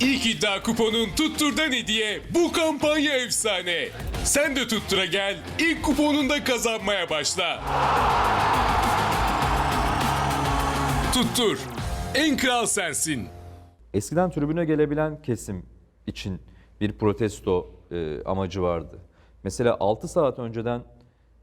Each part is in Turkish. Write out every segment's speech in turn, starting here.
İlk iddia kuponun tutturdan hediye bu kampanya efsane. Sen de tuttura gel, ilk kuponunda kazanmaya başla. Tuttur, en kral sensin. Eskiden tribüne gelebilen kesim için bir protesto e, amacı vardı. Mesela 6 saat önceden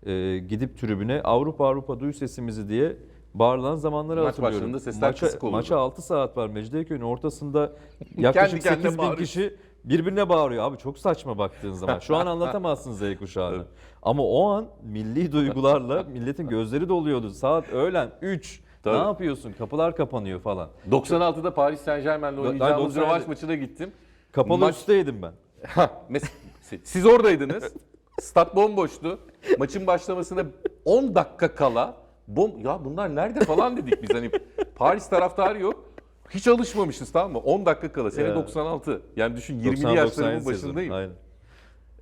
e, gidip tribüne Avrupa Avrupa duy sesimizi diye bağırılan zamanları Maç hatırlıyorum. başlarında sesler maça, kısık olurdu. Maça 6 saat var. Mecidiyeköy'ün ortasında yaklaşık kendine 8 bin bağırıyor. kişi birbirine bağırıyor. Abi çok saçma baktığın zaman. Şu an anlatamazsın Z kuşağını. Ama o an milli duygularla milletin gözleri doluyordu. Saat öğlen 3. Ne Tabii. yapıyorsun? Kapılar kapanıyor falan. 96'da Paris Saint Germain'le oynayacağımız 97'de. rövanş maçına gittim. Kapalı Maç- üstteydim ben. Siz oradaydınız. Stat bomboştu. Maçın başlamasına 10 dakika kala bom ya bunlar nerede falan dedik biz hani Paris taraftarı yok. Hiç alışmamışız tamam mı? 10 dakika kala. Sene Ya. 96. Yani düşün 20'li 90, yaşlarımın 97 başındayım. sezonu, Aynen.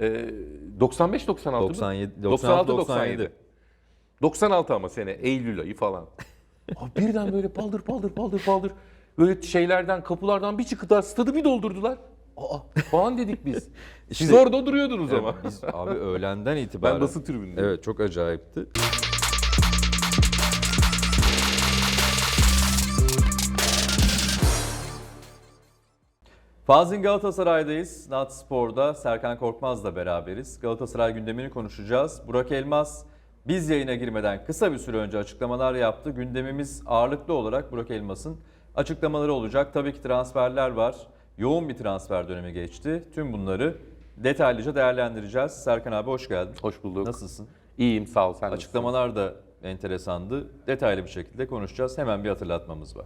Ee, 95 96 97, 96 96, 97. 96 ama sene Eylül ayı falan. Abi birden böyle paldır paldır paldır paldır böyle şeylerden kapılardan bir daha stadı bir doldurdular. Aa falan dedik biz. Siz İşte- orada duruyordunuz ama. Biz abi öğlenden itibaren. Ben basın tribünündeyim. Evet çok acayipti. Fazin Galatasaray'dayız. Nat Spor'da Serkan Korkmaz'la beraberiz. Galatasaray gündemini konuşacağız. Burak Elmas biz yayına girmeden kısa bir süre önce açıklamalar yaptı. Gündemimiz ağırlıklı olarak Burak Elmas'ın açıklamaları olacak. Tabii ki transferler var. Yoğun bir transfer dönemi geçti. Tüm bunları detaylıca değerlendireceğiz. Serkan abi hoş geldin. Hoş bulduk. Nasılsın? İyiyim sağ ol sen? Açıklamalar da enteresandı. Detaylı bir şekilde konuşacağız. Hemen bir hatırlatmamız var.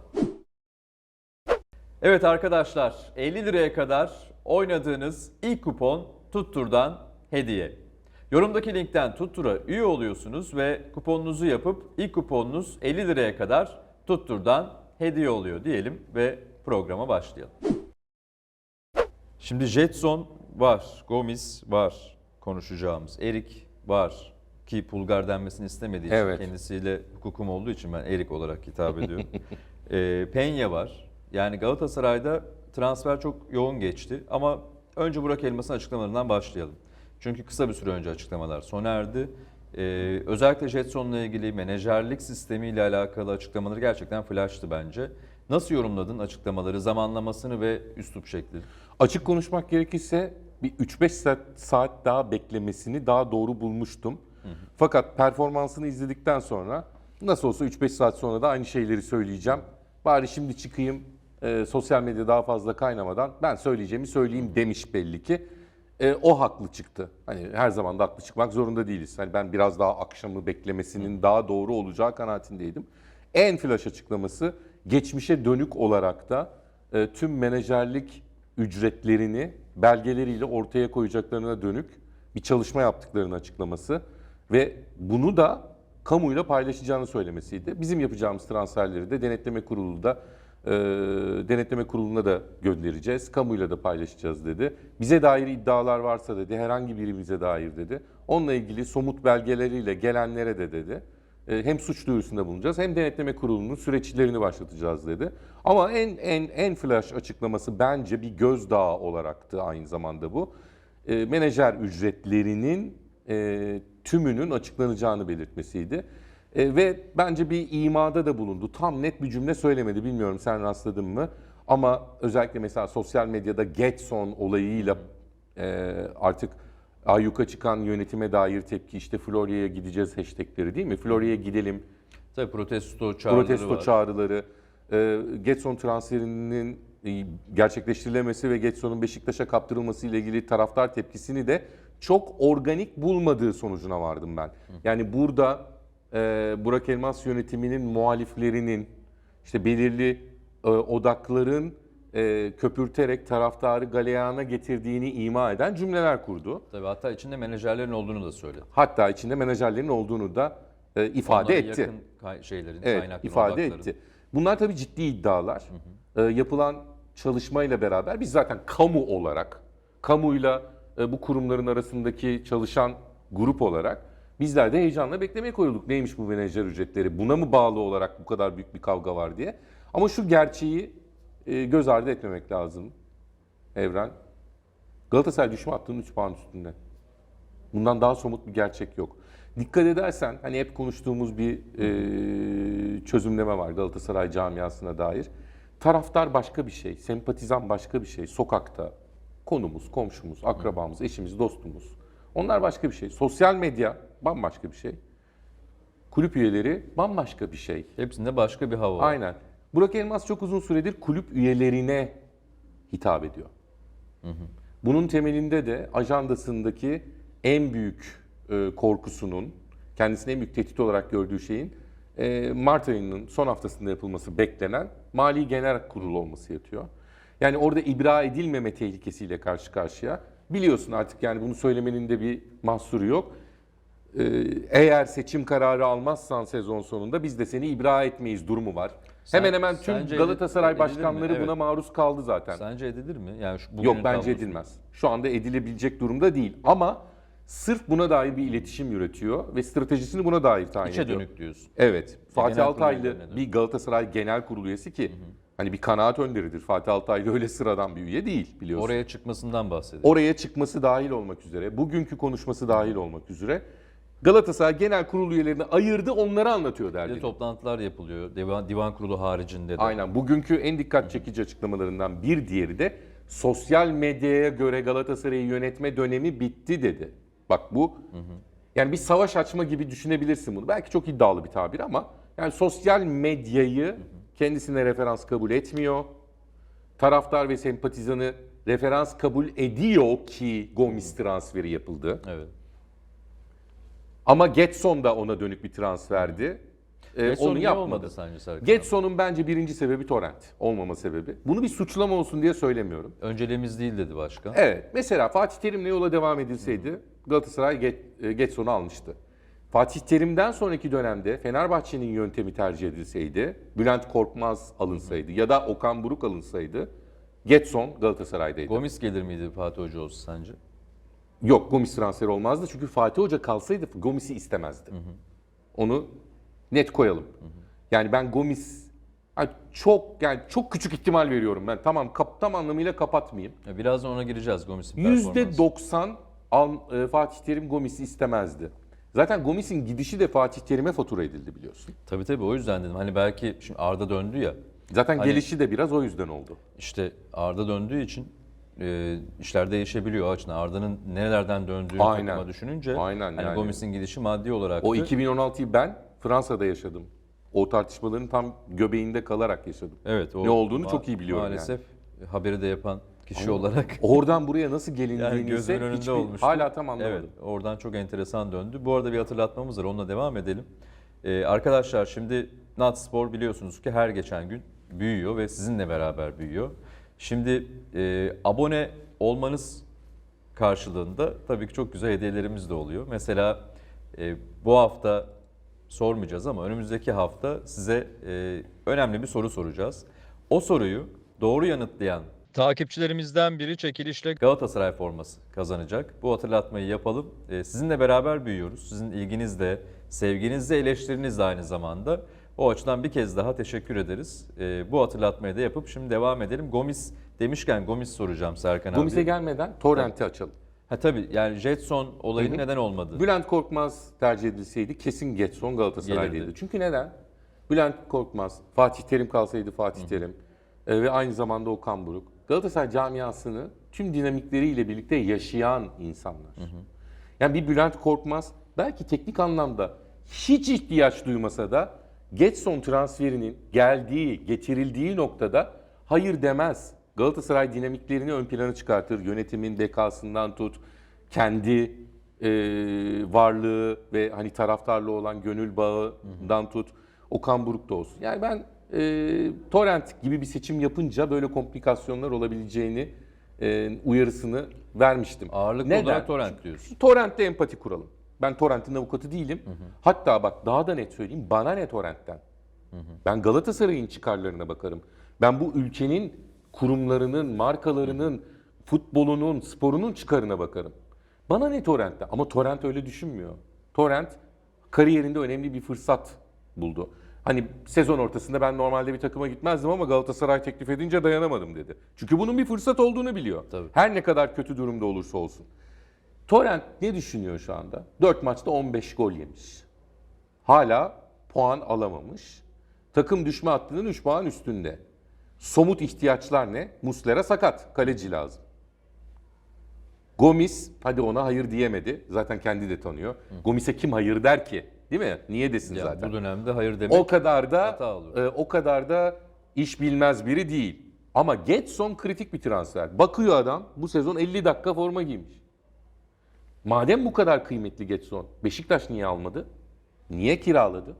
Evet arkadaşlar 50 liraya kadar oynadığınız ilk kupon Tuttur'dan hediye. Yorumdaki linkten Tuttur'a üye oluyorsunuz ve kuponunuzu yapıp ilk kuponunuz 50 liraya kadar Tuttur'dan hediye oluyor diyelim ve programa başlayalım. Şimdi Jetson var, Gomis var konuşacağımız, Erik var ki Pulgar denmesini istemediği için Evet. kendisiyle hukukum olduğu için ben Erik olarak hitap ediyorum. e, Penya var. Yani Galatasaray'da transfer çok yoğun geçti ama önce Burak Elmas'ın açıklamalarından başlayalım. Çünkü kısa bir süre önce açıklamalar sona erdi. Ee, özellikle Jetson'la ilgili menajerlik sistemiyle alakalı açıklamaları gerçekten flash'tı bence. Nasıl yorumladın açıklamaları, zamanlamasını ve üslup şeklini? Açık konuşmak gerekirse bir 3-5 saat, saat daha beklemesini daha doğru bulmuştum. Fakat performansını izledikten sonra nasıl olsa 3-5 saat sonra da aynı şeyleri söyleyeceğim. Bari şimdi çıkayım e, sosyal medya daha fazla kaynamadan ben söyleyeceğimi söyleyeyim demiş belli ki. E, o haklı çıktı. Hani her zaman da haklı çıkmak zorunda değiliz. Hani ben biraz daha akşamı beklemesinin daha doğru olacağı kanaatindeydim. En flash açıklaması geçmişe dönük olarak da e, tüm menajerlik ücretlerini belgeleriyle ortaya koyacaklarına dönük bir çalışma yaptıklarını açıklaması ve bunu da kamuyla paylaşacağını söylemesiydi. Bizim yapacağımız transferleri de denetleme kurulu da e, denetleme kuruluna da göndereceğiz. Kamuyla da paylaşacağız dedi. Bize dair iddialar varsa dedi, herhangi birimize dair dedi. Onunla ilgili somut belgeleriyle gelenlere de dedi. E, hem suç duyurusunda bulunacağız hem denetleme kurulunun süreçlerini başlatacağız dedi. Ama en en en flash açıklaması bence bir gözdağı olaraktı aynı zamanda bu. E, menajer ücretlerinin e, tümünün açıklanacağını belirtmesiydi. E, ve bence bir imada da bulundu. Tam net bir cümle söylemedi. Bilmiyorum sen rastladın mı? Ama özellikle mesela sosyal medyada Getson olayıyla e, artık ayyuka çıkan yönetime dair tepki işte Florya'ya gideceğiz hashtagleri değil mi? Florya'ya gidelim, Tabii protesto çağrıları protesto var. çağrıları, e, Getson transferinin e, gerçekleştirilemesi ve Getson'un Beşiktaş'a kaptırılması ile ilgili taraftar tepkisini de çok organik bulmadığı sonucuna vardım ben. Yani burada e, Burak Elmas yönetiminin muhaliflerinin işte belirli e, odakların e, köpürterek taraftarı galeyana getirdiğini ima eden cümleler kurdu. Tabii hatta içinde menajerlerin olduğunu da söyledi. Hatta içinde menajerlerin olduğunu da e, ifade Onların etti. yakın kay- şeylerin, Evet, kaynakların, ifade odakların. etti. Bunlar tabii ciddi iddialar. Ee, yapılan çalışmayla beraber biz zaten kamu olarak, kamuyla e, bu kurumların arasındaki çalışan grup olarak bizler de heyecanla beklemeye koyulduk. Neymiş bu menajer ücretleri? Buna mı bağlı olarak bu kadar büyük bir kavga var diye. Ama şu gerçeği e, göz ardı etmemek lazım. Evren. Galatasaray düşme hattının 3 puan üstünde. Bundan daha somut bir gerçek yok. Dikkat edersen hani hep konuştuğumuz bir e, çözümleme var Galatasaray camiasına dair. Taraftar başka bir şey, sempatizan başka bir şey. Sokakta konumuz, komşumuz, akrabamız, eşimiz, dostumuz. Onlar başka bir şey. Sosyal medya bambaşka bir şey. Kulüp üyeleri bambaşka bir şey. Hepsinde başka bir hava var. Aynen. Burak Elmas çok uzun süredir kulüp üyelerine hitap ediyor. Bunun temelinde de ajandasındaki en büyük e, korkusunun, kendisine en büyük tehdit olarak gördüğü şeyin e, Mart ayının son haftasında yapılması beklenen Mali Genel Kurul olması yatıyor. Yani orada ibra edilmeme tehlikesiyle karşı karşıya. Biliyorsun artık yani bunu söylemenin de bir mahsuru yok. Ee, eğer seçim kararı almazsan sezon sonunda biz de seni ibra etmeyiz durumu var. Sen- hemen hemen tüm Galatasaray edilir mi? başkanları Evet. buna maruz kaldı zaten. Sence edilir mi? Yani şu, Yok bence edilmez. Şu anda edilebilecek durumda değil ama sırf buna dair bir iletişim üretiyor ve stratejisini buna dair tayin İçe ediyor. dönük diyorsun. Evet. Fatih genel Altaylı bir Galatasaray Genel Kurulu üyesi ki hani bir kanaat önderidir. Fatih Altaylı öyle sıradan bir üye değil biliyorsun. Oraya çıkmasından bahsedelim. Oraya çıkması dahil olmak üzere, bugünkü konuşması dahil olmak üzere Galatasaray Genel Kurulu üyelerini ayırdı, onları anlatıyor Bir de toplantılar yapılıyor. Divan, divan kurulu haricinde de. Aynen. Bugünkü en dikkat çekici açıklamalarından bir diğeri de sosyal medyaya göre Galatasaray'ı yönetme dönemi bitti dedi. Bak bu yani bir savaş açma gibi düşünebilirsin bunu. Belki çok iddialı bir tabir ama yani sosyal medyayı kendisine referans kabul etmiyor. Taraftar ve sempatizanı referans kabul ediyor ki Gomis transferi yapıldı. Evet. Ama Getson da ona dönük bir transferdi. Ee, Getson onu niye yapmadı. olmadı sence Serkan? Getson'un bence birinci sebebi torrent olmama sebebi. Bunu bir suçlama olsun diye söylemiyorum. Önceliğimiz değil dedi başkan. Evet mesela Fatih Terim'le yola devam edilseydi Galatasaray Get- e, Getson'u almıştı. Fatih Terim'den sonraki dönemde Fenerbahçe'nin yöntemi tercih edilseydi, Bülent Korkmaz alınsaydı ya da Okan Buruk alınsaydı Getson Galatasaray'daydı. Gomis gelir miydi Fatih Hoca olsa sence? Yok Gomis transferi olmazdı çünkü Fatih Hoca kalsaydı Gomis'i istemezdi. Onu net koyalım. Yani ben Gomis yani çok yani çok küçük ihtimal veriyorum ben. Tamam kap, tam anlamıyla kapatmayayım. Ya Birazdan ona gireceğiz Gomis'in performansı. %90 Al- e, Fatih Terim Gomis'i istemezdi. Zaten Gomis'in gidişi de Fatih Terim'e fatura edildi biliyorsun. Tabii tabii o yüzden dedim. Hani belki şimdi Arda döndü ya. Zaten Hani- gelişi de biraz o yüzden oldu. İşte Arda döndüğü için e, işler değişebiliyor o açıdan. Arda'nın nerelerden döndüğünü Aynen. takıma düşününce Aynen hani yani. Gomis'in gidişi maddi olarak O da- 2016'yı ben Fransa'da yaşadım. O tartışmaların tam göbeğinde kalarak yaşadım. evet, o ne olduğunu ma- çok iyi biliyorum Maalesef haberi de yapan kişi olarak Oradan buraya nasıl yani gelindiğini gözümün ise önünde hiçbir, olmuştu. hala tam anlamadım. Evet, oradan çok enteresan döndü. Bu arada bir hatırlatmamız var, onunla devam edelim. Ee, arkadaşlar şimdi Nat Spor biliyorsunuz ki her geçen gün büyüyor ve sizinle beraber büyüyor. Şimdi e, abone olmanız karşılığında tabii ki çok güzel hediyelerimiz de oluyor. Mesela e, bu hafta sormayacağız ama önümüzdeki hafta size e, önemli bir soru soracağız. O soruyu doğru yanıtlayan takipçilerimizden biri çekilişle Galatasaray forması kazanacak. Bu hatırlatmayı yapalım. E, sizinle beraber büyüyoruz. Sizin ilginizle, sevginizle, eleştirinizle aynı zamanda. O açıdan bir kez daha teşekkür ederiz. E, bu hatırlatmayı da yapıp şimdi devam edelim. Gomis demişken Gomis soracağım Serkan abi. Gomis'e gelmeden Torrent'i açalım. Ha tabii yani Jetson olayının neden olmadı? Bülent Korkmaz tercih edilseydi kesin Getson Galatasaray'daydı. Çünkü neden? Bülent Korkmaz, Fatih Terim kalsaydı Fatih Terim e, ve aynı zamanda Okan Buruk. Galatasaray camiasını tüm dinamikleriyle birlikte yaşayan insanlar. Yani bir Bülent Korkmaz belki teknik anlamda hiç ihtiyaç duymasa da Getson transferinin geldiği, getirildiği noktada hayır demez. Galatasaray dinamiklerini ön plana çıkartır. Yönetimin bekasından tut, kendi e, varlığı ve hani taraftarla olan gönül bağından tut. Okan Buruk da olsun. Yani ben e, Torrent gibi bir seçim yapınca böyle komplikasyonlar olabileceğini e, uyarısını vermiştim. Ağırlıklı Neden? olarak torrent diyorsun. Torrent'te empati kuralım. Ben Torrent'in avukatı değilim. Hatta bak daha da net söyleyeyim. Bana ne Torrent'ten? Ben Galatasaray'ın çıkarlarına bakarım. Ben bu ülkenin kurumlarının, markalarının, futbolunun, sporunun çıkarına bakarım. Bana ne Torrent'te? Ama Torrent öyle düşünmüyor. Torrent kariyerinde önemli bir fırsat buldu. Hani sezon ortasında ben normalde bir takıma gitmezdim ama Galatasaray teklif edince dayanamadım dedi. Çünkü bunun bir fırsat olduğunu biliyor. Tabii. Her ne kadar kötü durumda olursa olsun. Torrent ne düşünüyor şu anda? 4 maçta 15 gol yemiş. Hala puan alamamış. Takım düşme hattının 3 puan üstünde. Somut ihtiyaçlar ne? Muslera sakat. Kaleci lazım. Gomis hadi ona hayır diyemedi. Zaten kendi de tanıyor. Gomis'e kim hayır der ki? Değil mi? Niye desin Ya zaten? bu dönemde hayır demek O kadar da e, o kadar da iş bilmez biri değil. Ama Getson kritik bir transfer. Bakıyor adam bu sezon 50 dakika forma giymiş. Madem bu kadar kıymetli Getson, Beşiktaş niye almadı? Niye kiraladı?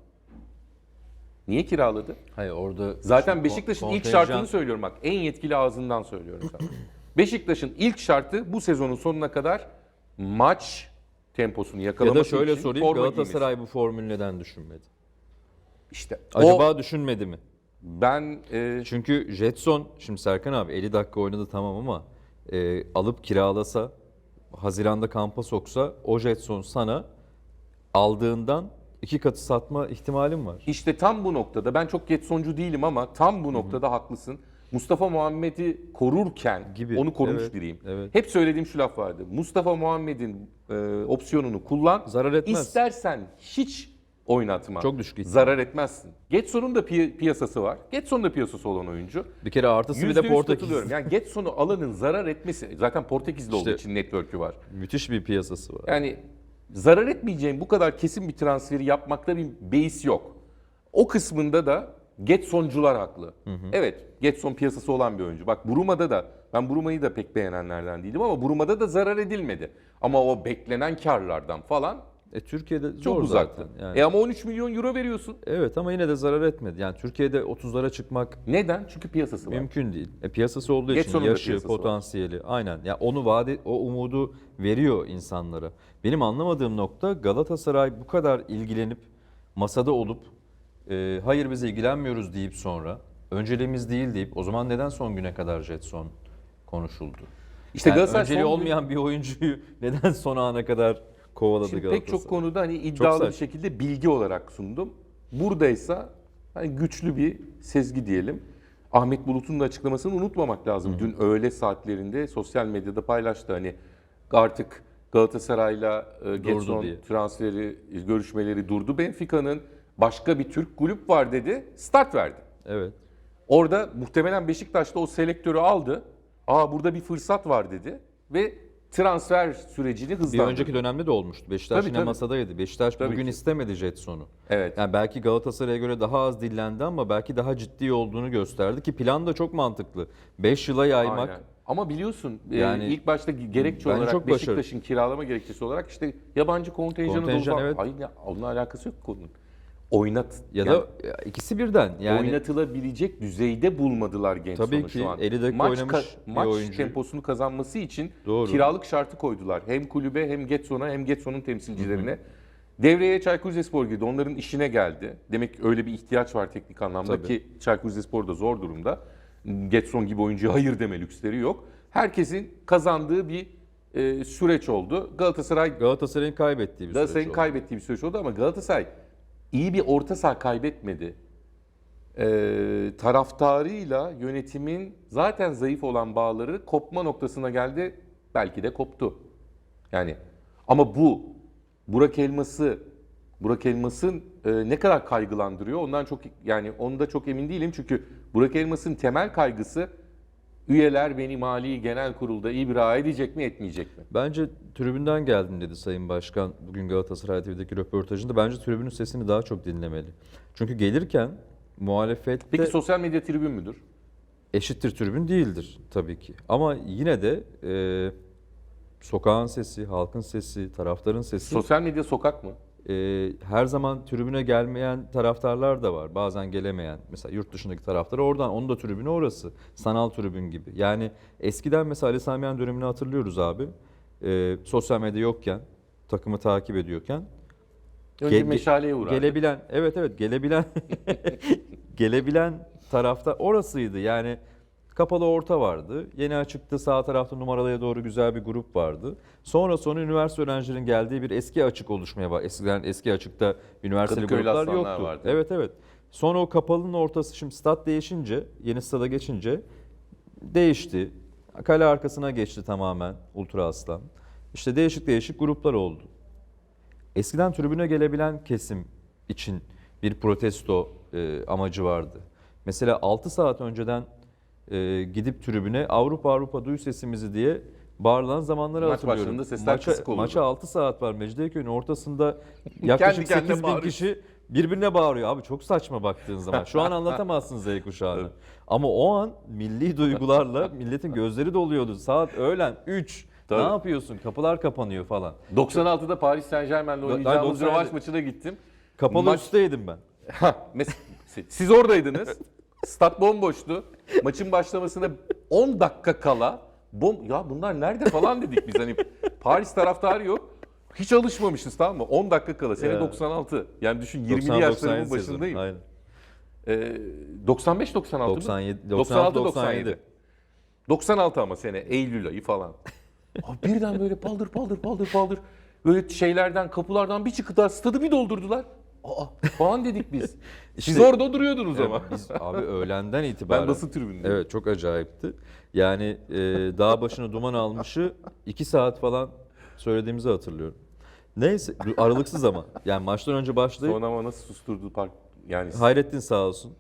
Niye kiraladı? Hayır orada Zaten Beşiktaş'ın kon- ilk kontenjan- şartını söylüyorum bak. En yetkili ağzından söylüyorum sana. Beşiktaş'ın ilk şartı bu sezonun sonuna kadar maç temposunu ya yakalaması da şöyle için sorayım Galatasaray bu formülü neden düşünmedi? giymesi. İşte Acaba o düşünmedi mi? ben e, Çünkü Jetson şimdi Serkan abi 50 dakika oynadı tamam ama e, alıp kiralasa Haziran'da kampa soksa o Jetson sana aldığından iki katı satma ihtimalim var. İşte tam bu noktada ben çok Getsoncu değilim ama tam bu noktada haklısın. Mustafa Muhammed'i korurken Gibi, onu korumuş evet, biriyim. evet. Hep söylediğim şu laf vardı. Mustafa Muhammed'in e, opsiyonunu kullan. Zarar etmez. İstersen hiç oynatma. Çok düşük ihtimal. Zarar etmezsin. Getson'un da piy- piyasası var. Getson'un da piyasası olan oyuncu. Bir kere artısı bir de Portekiz. katılıyorum. Yani Getson'u alanın zarar etmesi zaten Portekizli olduğu İşte- için network'ü var. Müthiş bir piyasası var. Yani zarar etmeyeceğim bu kadar kesin bir transferi yapmakta bir beis yok. O kısmında da Getsoncular haklı. Evet, Getson piyasası olan bir oyuncu. Bak Buruma'da da ben Buruma'yı da pek beğenenlerden değilim ama Buruma'da da zarar edilmedi. Ama o beklenen karlardan falan E, Türkiye'de çok zor uzaktı. zaten. Yani. E ama 13 milyon euro veriyorsun. Evet ama yine de zarar etmedi. Yani Türkiye'de 30'lara çıkmak Neden? Çünkü piyasası var. mümkün değil. E, piyasası olduğu Getson'un için da yaşı, piyasası var. potansiyeli aynen. Ya onu vaadi o umudu veriyor insanlara. Benim anlamadığım nokta Galatasaray bu kadar ilgilenip masada olup e, hayır biz ilgilenmiyoruz deyip sonra önceliğimiz değil deyip o zaman neden son güne kadar Jetson konuşuldu? İşte Yani Galatasaray önceliği son- olmayan bir oyuncuyu neden son ana kadar kovaladı Şimdi pek çok konuda hani iddialı bir şekilde bilgi olarak sundum. Buradaysa hani güçlü bir sezgi diyelim. Ahmet Bulut'un da açıklamasını unutmamak lazım. Dün öğle saatlerinde sosyal medyada paylaştı hani artık Galatasaray'la e, Getson transferi e, görüşmeleri durdu. Benfica'nın başka bir Türk kulüp var dedi. Start verdi. Evet. Orada muhtemelen Beşiktaş'ta o selektörü aldı. Aa burada bir fırsat var dedi ve transfer sürecini Bir hızlandırdı. önceki dönemde de olmuştu. Beşiktaş Tabii, yine tabii. masadaydı. Beşiktaş Tabii bugün ki. istemedi Jetson'u. Evet. Yani belki Galatasaray'a göre daha az dillendi ama belki daha ciddi olduğunu gösterdi ki plan da çok mantıklı. 5 yıla yaymak. Aynen. Ama biliyorsun yani Yani ilk başta gerekçe bence olarak çok başarılı. Beşiktaş'ın kiralama gerekçesi olarak işte yabancı kontenjanı Kontenjan, dolu evet. Hayır ya, onunla alakası yok konunun. Oynat Ya yani da ya ikisi birden. Yani oynatılabilecek düzeyde bulmadılar Genson'u Tabii ki, şu an. 50 dakika maç oynamış bir maç oyuncuyu. temposunu kazanması için Doğru. kiralık şartı koydular. Hem kulübe hem Getson'a hem Getson'un temsilcilerine. Devreye Çaykur Rizespor girdi. Onların işine geldi. Demek ki öyle bir ihtiyaç var teknik anlamda Tabii. ki Çaykur Rizespor da zor durumda. Getson gibi oyuncuya hayır deme lüksleri yok. Herkesin kazandığı bir e, süreç oldu. Galatasaray Galatasaray'ın kaybettiği bir Galatasaray'ın süreç oldu. kaybettiği bir süreç oldu ama Galatasaray iyi bir orta saha kaybetmedi. Ee, taraftarıyla yönetimin zaten zayıf olan bağları kopma noktasına geldi. Belki de koptu. Yani ama bu Burak Elmas'ı Burak Elmas'ın e, ne kadar kaygılandırıyor ondan çok yani onda çok emin değilim çünkü Burak Elmas'ın temel kaygısı üyeler beni mali genel kurulda ibra edecek mi etmeyecek mi? Bence tribünden geldim dedi Sayın Başkan bugün Galatasaray TV'deki röportajında. Bence tribünün sesini daha çok dinlemeli. Çünkü gelirken muhalefette Peki sosyal medya tribün müdür? eşittir tribün değildir tabii ki. Ama yine de e, sokağın sesi, halkın sesi, taraftarın sesi Sosyal medya sokak mı? E, her zaman tribüne gelmeyen taraftarlar da var. Bazen gelemeyen. Mesela yurt dışındaki taraftar oradan. Onun da tribünü orası. Sanal tribün gibi. Yani eskiden mesela Ali Samiyen dönemini hatırlıyoruz abi. E, sosyal medya yokken, takımı takip ediyorken Önce Ge- meşaleye uğrar. Gelebilen, evet evet gelebilen gelebilen tarafta orasıydı. Yani kapalı orta vardı. Yeni açıkta sağ tarafta numaralıya doğru güzel bir grup vardı. Sonra sonra üniversite öğrencilerin geldiği bir eski açık oluşmaya başladı. Eskiden eski açıkta üniversiteli Kadıköy'lü gruplar yoktu. vardı. Evet evet. Sonra o kapalının ortası şimdi stat değişince, yeni stada geçince değişti. Kale arkasına geçti tamamen Ultra Aslan. İşte değişik değişik gruplar oldu. Eskiden tribüne gelebilen kesim için bir protesto e, amacı vardı. Mesela 6 saat önceden e, gidip tribüne Avrupa Avrupa duy sesimizi diye bağırılan zamanları Maç hatırlıyorum. başlarında sesler maça, kısık olurdu. maça 6 saat var. Mecidiyeköy'ün ortasında yaklaşık kendine 8 bin bağırıyor. kişi birbirine bağırıyor. Abi çok saçma baktığın zaman. Şu an anlatamazsın Z kuşağını. Ama o an milli duygularla milletin gözleri doluyordu. Saat öğlen 3. Ne Tabii. yapıyorsun? Kapılar kapanıyor falan. 96'da Paris Saint Germain'le oynayacağımız 97'de. rövanş maçına gittim. Kapalı Maç- üstteydim ben. Mes- siz oradaydınız. Stat bomboştu. Maçın başlamasına 10 dakika kala bom ya bunlar nerede falan dedik biz hani Paris taraftarı yok. Hiç alışmamışız tamam mı? 10 dakika kala. Sene Ya. 96. Yani düşün 20'li 90, yaşlarımın 97 sezonu. başındayım. Aynen. Ee, 95 96 97, 96 96, 97. 96 ama sene Eylül ayı falan. Abi birden böyle paldır paldır paldır paldır böyle şeylerden kapılardan bir çıktılar stadı bir doldurdular. Aa falan dedik biz. Siz İşte- orada duruyordunuz ama. Biz abi öğlenden itibaren. Ben basın tribünündeyim. Evet çok acayipti. Yani e, dağ başına duman almışı 2 saat falan söylediğimizi hatırlıyorum. Neyse aralıksız ama. Yani maçtan önce başlayıp Sonra ama nasıl susturdu park yani Hayrettin sağ olsun.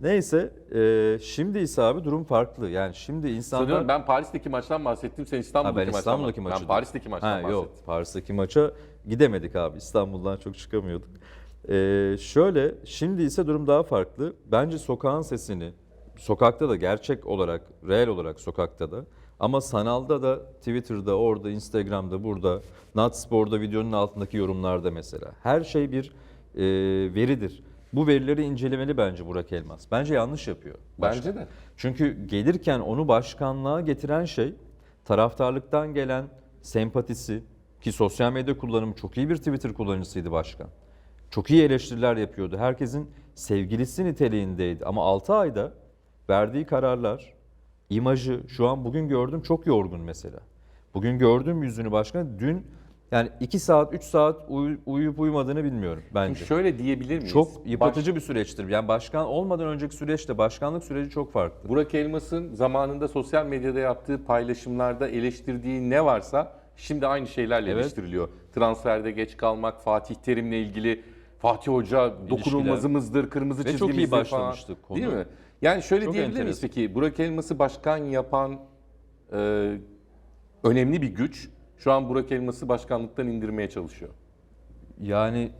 Neyse e, şimdi ise abi durum farklı. Yani şimdi insanlar... Sanıyorum ben Paris'teki maçtan bahsettim. Sen Ha, İstanbul'daki ben maçtan İstanbul'daki bahsettin. maçı. Ben Paris'teki maçtan bahsettim. yok Paris'teki maça gidemedik abi. İstanbul'dan çok çıkamıyorduk. Ee, şöyle şimdi ise durum daha farklı. Bence sokağın sesini sokakta da gerçek olarak, reel olarak sokakta da ama sanalda da Twitter'da, orada, Instagram'da, burada, Natspor'da videonun altındaki yorumlarda mesela. Her şey bir e, veridir. Bu verileri incelemeli bence Burak Elmas. Bence yanlış yapıyor. Bence de. Çünkü gelirken onu başkanlığa getiren şey taraftarlıktan gelen sempatisi ki sosyal medya kullanımı çok iyi bir Twitter kullanıcısıydı başkan. Çok iyi eleştiriler yapıyordu. Herkesin sevgilisi niteliğindeydi. Ama 6 ayda verdiği kararlar, imajı şu an bugün gördüm çok yorgun mesela. Bugün gördüğüm yüzünü başkan dün yani 2 saat 3 saat uyu- uyuyup uyumadığını bilmiyorum bence. Şöyle diyebilir miyiz? Çok Baş- yıpratıcı bir süreçtir. Yani başkan olmadan önceki süreçte başkanlık süreci çok farklı. Burak Elmas'ın zamanında sosyal medyada yaptığı paylaşımlarda eleştirdiği ne varsa şimdi aynı şeylerle Evet. eleştiriliyor. Transferde geç kalmak, Fatih Terim'le ilgili Fatih Hoca dokunulmazımızdır, kırmızı Ve çok iyi çizgimizdir falan. başlamıştı konu. Değil mi? Yani şöyle Çok diyebilir miyiz enteresan. peki? Burak Elmas'ı başkan yapan e, önemli bir güç şu an Burak Elmas'ı başkanlıktan indirmeye çalışıyor. Yani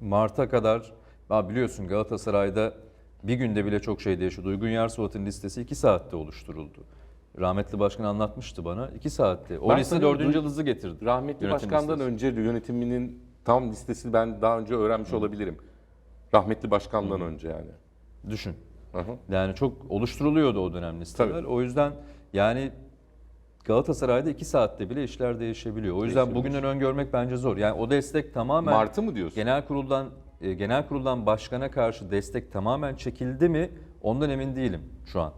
Mart'a kadar ha biliyorsun Galatasaray'da bir günde bile çok şey değişiyor. Uygun Yersuat'ın listesi 2 saatte oluşturuldu. Rahmetli başkan anlatmıştı bana. 2 saatte. O Ben liste sanıyorum 4. duy- yıldızı getirdi. Rahmetli Yönetim başkandan listesi. önce yönetiminin tam listesini ben daha önce öğrenmiş olabilirim. Rahmetli başkandan önce yani. Düşün. Hı. Yani çok oluşturuluyordu o dönem listeler. Tabii. O yüzden yani Galatasaray'da 2 saatte bile işler değişebiliyor. O yüzden bugünden öngörmek bence zor. Yani o destek tamamen Martı mı diyorsun? Genel kuruldan e, genel kuruldan başkana karşı destek tamamen çekildi mi? Ondan emin değilim şu an.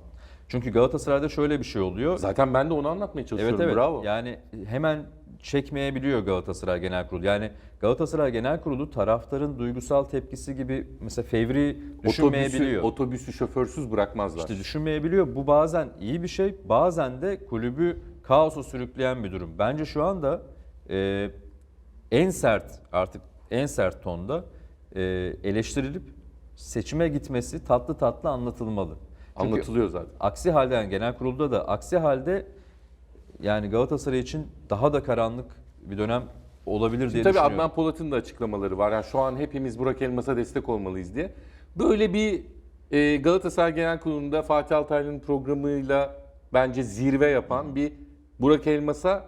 Çünkü Galatasaray'da şöyle bir şey oluyor. Zaten ben de onu anlatmaya Evet çalışıyorum. evet. Bravo. Yani hemen çekmeyebiliyor Galatasaray Genel Kurulu. Yani Galatasaray Genel Kurulu taraftarın duygusal tepkisi gibi mesela fevri otobüsü, düşünmeyebiliyor. otobüsü şoförsüz bırakmazlar. İşte düşünmeyebiliyor. Bu bazen iyi bir şey, bazen de kulübü kaosa sürükleyen bir durum. Bence şu anda e, en sert artık en sert tonda e, eleştirilip seçime gitmesi tatlı tatlı anlatılmalı. Çünkü Anlatılıyor zaten. aksi halde yani genel kurulda da aksi halde yani Galatasaray için daha da karanlık bir dönem olabilir diye Şimdi tabii düşünüyorum. Adnan Polat'ın da açıklamaları var. Yani şu an hepimiz Burak Elmas'a destek olmalıyız diye. Böyle bir e, Galatasaray Genel Kurulu'nda Fatih Altaylı'nın programıyla bence zirve yapan bir Burak Elmas'a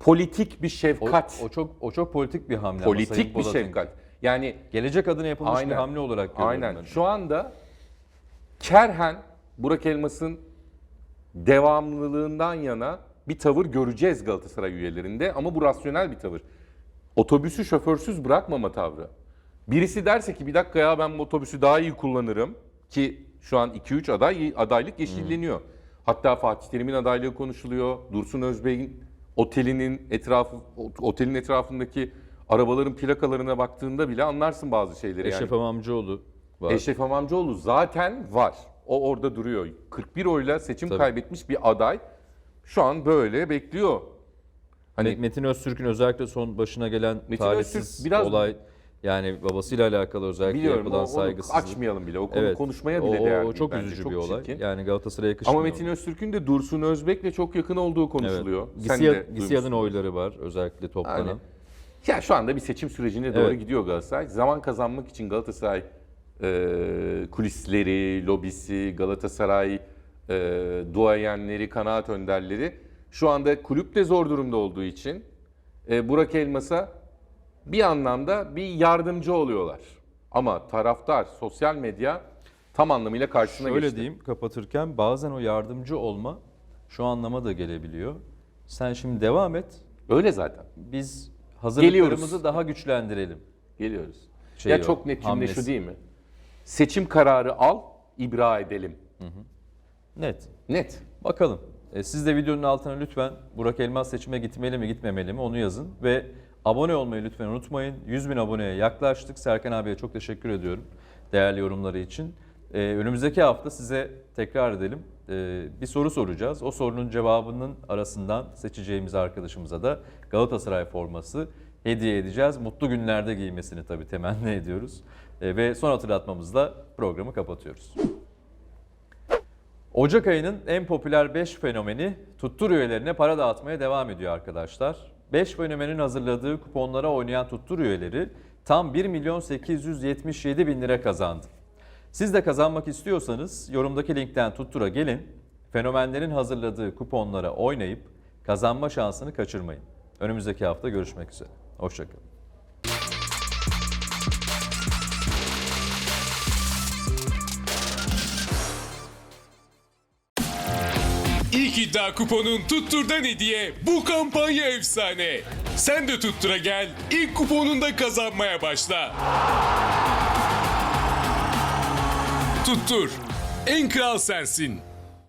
politik bir o, şefkat. o çok o çok politik bir hamle. ama Sayın politik bir Polat'ın. şefkat. Yani Gelecek adına yapılmış Aynen. bir hamle olarak görüyorum Aynen. ben. Şu anda Kerhen Burak Elmas'ın devamlılığından yana bir tavır göreceğiz Galatasaray üyelerinde ama bu rasyonel bir tavır. Otobüsü şoförsüz bırakmama tavrı. Birisi derse ki bir dakika ya ben bu otobüsü daha iyi kullanırım ki şu an 2-3 aday adaylık yeşilleniyor. Hatta Fatih Terim'in adaylığı konuşuluyor. Dursun Özbey'in otelinin etrafı otelin etrafındaki arabaların plakalarına baktığında bile anlarsın bazı şeyleri. Eşref yani. Amamcıoğlu. Var. Eşref İmamoğlu zaten var. O orada duruyor. 41 oyla seçim Tabii. kaybetmiş bir aday. Şu an böyle bekliyor. Hani Me- Metin Öztürk'ün özellikle son başına gelen Metin talihsiz Öztürk biraz- olay yani babasıyla alakalı özellikle biliyorum o- yapılan onu saygısızlık. açmayalım bile. O konu Evet. konuşmaya O- bile o, değer o değil çok bence. üzücü Çok bir olay. çirkin. Yani Galatasaray'a yakışmıyor. Ama Metin Öztürk'ün de Dursun Özbek'le çok yakın olduğu konuşuluyor. Sen Gisiya- Gisiad'ın duymuşsundur. oyları var özellikle toplanan. Yani, ya şu anda bir seçim sürecine doğru Evet. gidiyor Galatasaray. Zaman kazanmak için Galatasaray e, kulisleri, lobisi, Galatasaray e, duayenleri, kanaat önderleri şu anda kulüp de zor durumda olduğu için e, Burak Elmas'a bir anlamda bir yardımcı oluyorlar. Ama taraftar, sosyal medya tam anlamıyla karşısına Şöyle geçti. diyeyim kapatırken bazen o yardımcı olma şu anlama da gelebiliyor. Sen şimdi devam et. Öyle zaten. Biz hazırlıklarımızı Geliyoruz. daha güçlendirelim. Geliyoruz. Şey ya o, çok net cümle hamlesi. şu değil mi? Seçim kararı al, ibra edelim. Net. Net. Bakalım. E, siz de videonun altına lütfen Burak Elmas seçime gitmeli mi gitmemeli mi onu yazın. Ve abone olmayı lütfen unutmayın. 100 bin aboneye yaklaştık. Serkan abiye çok teşekkür ediyorum değerli yorumları için. E, önümüzdeki hafta size tekrar edelim. E, bir soru soracağız. O sorunun cevabının arasından seçeceğimiz arkadaşımıza da Galatasaray forması hediye edeceğiz. Mutlu günlerde giymesini tabii temenni ediyoruz. E, ve son hatırlatmamızla programı kapatıyoruz. Ocak ayının en popüler 5 fenomeni tuttur üyelerine para dağıtmaya devam ediyor arkadaşlar. 5 fenomenin hazırladığı kuponlara oynayan tuttur üyeleri tam 1 milyon 877 bin lira kazandı. Siz de kazanmak istiyorsanız yorumdaki linkten tuttura gelin. Fenomenlerin hazırladığı kuponlara oynayıp kazanma şansını kaçırmayın. Önümüzdeki hafta görüşmek üzere. Hoşçakalın. İddia kuponun tutturdan hediye bu kampanya efsane. Sen de tuttura gel, ilk kuponunda kazanmaya başla. Tuttur, en kral sensin.